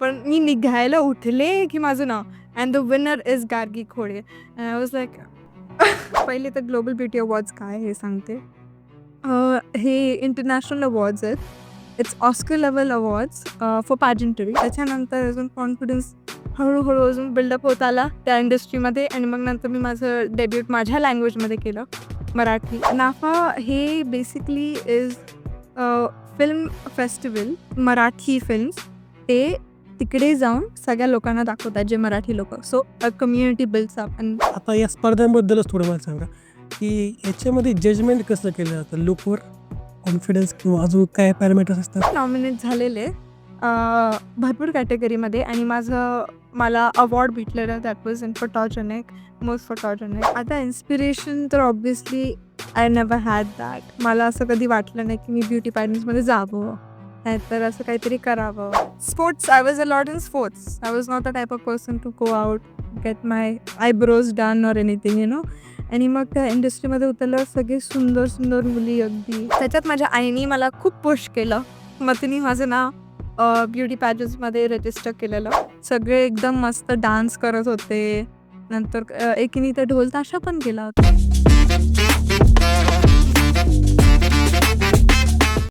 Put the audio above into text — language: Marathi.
पण मी निघायला उठले की माझं नाव. And the winner is Gargi Khode I was like पहिले तर ग्लोबल ब्युटी अवॉर्ड्स काय हे सांगते. हे इंटरनॅशनल अवॉर्ड्स आहेत. It's Oscar level awards for pageantry त्याच्यानंतर अजून कॉन्फिडन्स हळूहळू अजून बिल्डअप होत आला त्या इंडस्ट्रीमध्ये आणि मग नंतर मी माझं डेब्यूट माझ्या लँग्वेजमध्ये केलं मराठी. नाफा हे basically is film festival Marathi films ते तिकडे जाऊन सगळ्या लोकांना दाखवतात जे मराठी लोक. So a community builds up and आता या स्पर्धांबद्दलच थोडं मला सांगा की याच्यामध्ये जजमेंट कसं केलं जातं? लुकवर कॉन्फिडन्स किंवा अजून काय पॅरामीटर्स असतात? नॉमिनेट झालेले अं, भरपूर कॅटेगरीमध्ये आणि माझं मला अवॉर्ड भेटलेलं that was in photogenic most photogenic आता इन्स्पिरेशन तर obviously I never had that मला असं कधी वाटलं नाही की मी ब्युटी पॅरेंट्समध्ये जावं. नाहीतर असं काहीतरी करावं. Sports I was a lot in sports I was not a type of person to go out get my eyebrows done or anything you know आणि मग त्या इंडस्ट्रीमध्ये उतरल्यावर सगळे सुंदर सुंदर मुली अगदी. त्याच्यात माझ्या आईने मला खूप पुश केलं. मग तिने माझं नाव ब्युटी पॅजेसमध्ये रजिस्टर केलेलं. सगळे एकदम मस्त डान्स करत होते. नंतर एकीने तर ढोल ताशा पण केला होता.